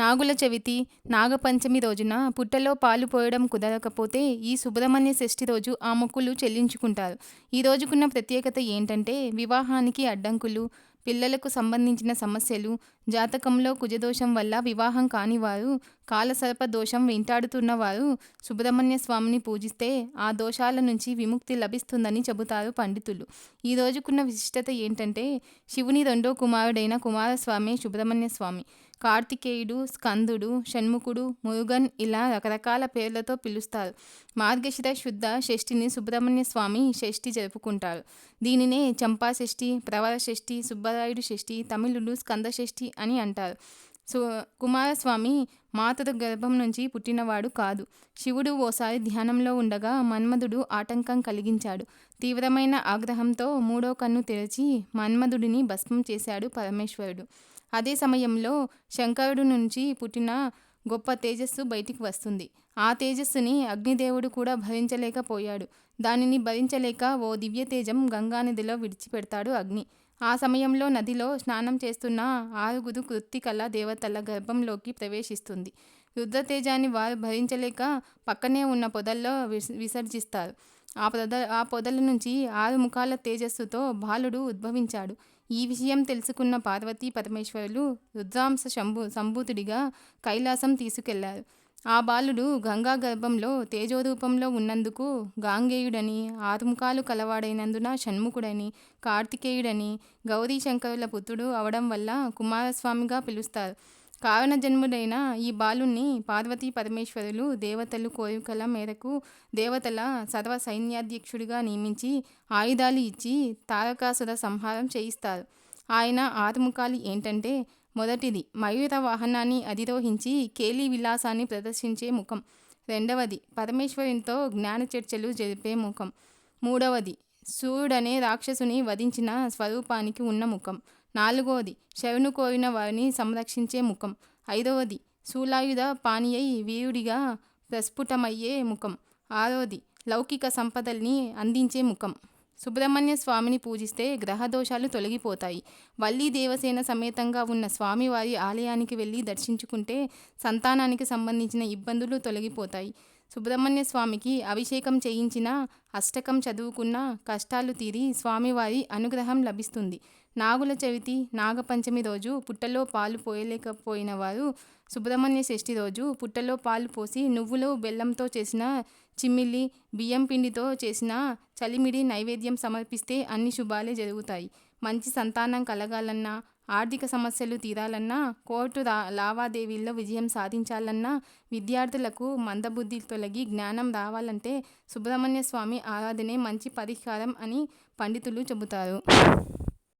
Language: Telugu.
నాగుల చవితి నాగపంచమి రోజున పుట్టలో పాలు పోయడం కుదరకపోతే ఈ సుబ్రహ్మణ్య షష్ఠి రోజు ఆ మొక్కులు చెల్లించుకుంటారు. ఈ రోజుకున్న ప్రత్యేకత ఏంటంటే వివాహానికి అడ్డంకులు పిల్లలకు సంబంధించిన సమస్యలు జాతకంలో కుజదోషం వల్ల వివాహం కానివారు కాలసర్ప దోషం వెంటాడుతున్నవారు సుబ్రహ్మణ్య స్వామిని పూజిస్తే ఆ దోషాల నుంచి విముక్తి లభిస్తుందని చెబుతారు పండితులు. ఈ రోజుకున్న విశిష్టత ఏంటంటే శివుని రెండో కుమారుడైన కుమారస్వామి సుబ్రహ్మణ్య స్వామి. కార్తికేయుడు స్కందుడు షణ్ముఖుడు మురుగన్ ఇలా రకరకాల పేర్లతో పిలుస్తారు. మార్గశిర శుద్ధ షష్ఠిని సుబ్రహ్మణ్య స్వామి షష్ఠి జరుపుకుంటారు. దీనినే చంపా షష్ఠి ప్రవర షష్ఠి సుబ్బరాయుడు షష్ఠి తమిళులు స్కంద షష్ఠి అని అంటారు. సు కుమారస్వామి మాతృ గర్భం నుంచి పుట్టినవాడు కాదు. శివుడు ఓసారి ధ్యానంలో ఉండగా మన్మధుడు ఆటంకం కలిగించాడు. తీవ్రమైన ఆగ్రహంతో మూడో కన్ను తెరిచి మన్మధుడిని భస్మం చేశాడు పరమేశ్వరుడు. అదే సమయంలో శంకరుడు నుంచి పుట్టిన గొప్ప తేజస్సు బయటికి వస్తుంది. ఆ తేజస్సుని అగ్నిదేవుడు కూడా భరించలేకపోయాడు. దానిని భరించలేక ఓ దివ్య తేజం గంగానదిలో విడిచిపెడతాడు అగ్ని. ఆ సమయంలో నదిలో స్నానం చేస్తున్న ఆరుగురు కృత్తికల దేవతల గర్భంలోకి ప్రవేశిస్తుంది. రుద్రతేజాన్ని వారు భరించలేక పక్కనే ఉన్న పొదల్లో విస్ విసర్జిస్తారు. ఆ పొద ఆ పొదల నుంచి ఆరు ముఖాల తేజస్సుతో బాలుడు ఉద్భవించాడు. ఈ విషయం తెలుసుకున్న పార్వతీ పరమేశ్వరులు రుద్రాంశ శంభు సంభూతుడిగా కైలాసం తీసుకెళ్ళారు. ఆ బాలుడు గంగా గర్భంలో తేజోరూపంలో ఉన్నందుకు గాంగేయుడని ఆరుముఖాలు కలవాడైనందున షణ్ముఖుడని కార్తికేయుడని గౌరీశంకరుల పుత్రుడు అవడం వల్ల కుమారస్వామిగా పిలుస్తారు. కావన జన్ముడైన ఈ బాలుణ్ణి పార్వతీ పరమేశ్వరులు దేవతలు కోరికల మేరకు దేవతల సర్వ సైన్యాధ్యక్షుడిగా నియమించి ఆయుధాలు ఇచ్చి తారకాసుర సంహారం చేయిస్తారు. ఆయన ఆరుముఖాలు ఏంటంటే మొదటిది మయూర వాహనాన్ని అధిరోహించి కేలి విలాసాన్ని ప్రదర్శించే ముఖం. రెండవది పరమేశ్వరునితో జ్ఞాన చర్చలు జరిపే ముఖం. మూడవది సూర్యుడనే రాక్షసుని వధించిన స్వరూపానికి ఉన్న ముఖం. నాలుగవది శవును కోరిన వారిని సంరక్షించే ముఖం. ఐదవది శూలాయుధ పానీయై వీరుడిగా ప్రస్ఫుటమయ్యే ముఖం. ఆరవది లౌకిక సంపదల్ని అందించే ముఖం. సుబ్రహ్మణ్య స్వామిని పూజిస్తే గ్రహదోషాలు తొలగిపోతాయి. వల్లి దేవసేన సమేతంగా ఉన్న స్వామివారి ఆలయానికి వెళ్ళి దర్శించుకుంటే సంతానానికి సంబంధించిన ఇబ్బందులు తొలగిపోతాయి. సుబ్రహ్మణ్య స్వామికి అభిషేకం చేయించిన అష్టకం చదువుకున్న కష్టాలు తీరి స్వామివారి అనుగ్రహం లభిస్తుంది. నాగుల చవితి నాగపంచమి రోజు పుట్టలో పాలు పోయలేకపోయిన వారు సుబ్రహ్మణ్య షష్ఠి రోజు పుట్టలో పాలు పోసి నువ్వులు బెల్లంతో చేసిన చిమ్మిలి బియ్యం పిండితో చేసిన చలిమిడి నైవేద్యం సమర్పిస్తే అన్ని శుభాలే జరుగుతాయి. మంచి సంతానం కలగాలన్నా ఆర్థిక సమస్యలు తీరాలన్నా కోర్టు రా లావాదేవీల్లో విజయం సాధించాలన్నా విద్యార్థులకు మందబుద్ధి తొలగి జ్ఞానం రావాలంటే సుబ్రహ్మణ్య స్వామి ఆరాధనే మంచి పరిష్కారం అని పండితులు చెబుతారు.